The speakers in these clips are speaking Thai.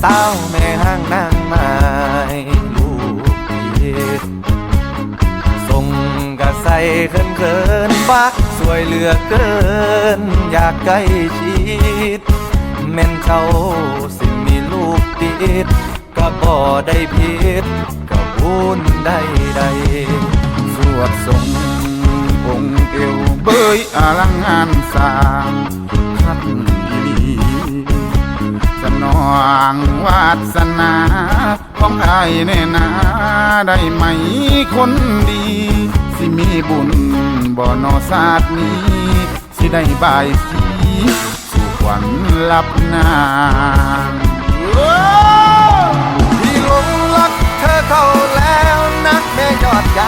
เศร้าแม่ห้างนางไม้ลูกเียส่งกระใสเขินเขินฟักสวยเหลือเกิน อยากใกล้ชิดแม่นเขาสิมีลูกติดก็บ่ได้ผิดก็บุญได้ใดสวดสงองเอวเบยอลังงานสาง งวาสนาของอายแน่นาได้ไหมคนดี สิมีบุญบ่นอศาสตร์นี้ สิได้บายสีสู่ขวัญลับนางพี่หลงรักเธอเข้าแล้วนักแม่ยอดยา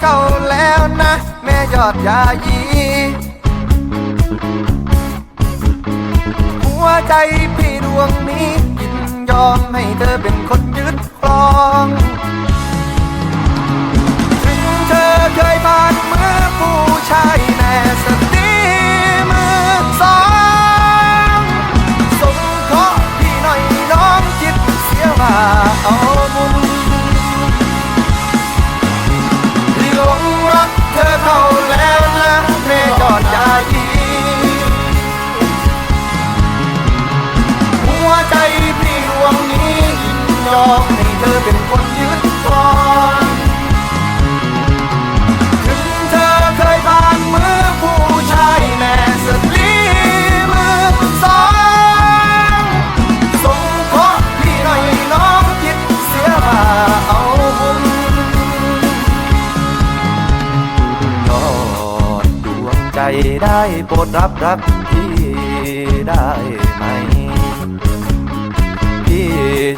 เข้าแล้วนะ แม่ยอดยายี หัวใจพี่ดวงนี้ยินยอมให้เธอเป็นคนยึดครอง เธอเป็นคนยึดครองถึงเธอเคยผ่านมือผู้ชายแน่สลีมือสองสงเคราะห์พี่หน่อยน้องคิดเสียว่าเอาบุญยอดดวงใจได้โปรดรับรักพี่ได้ไหม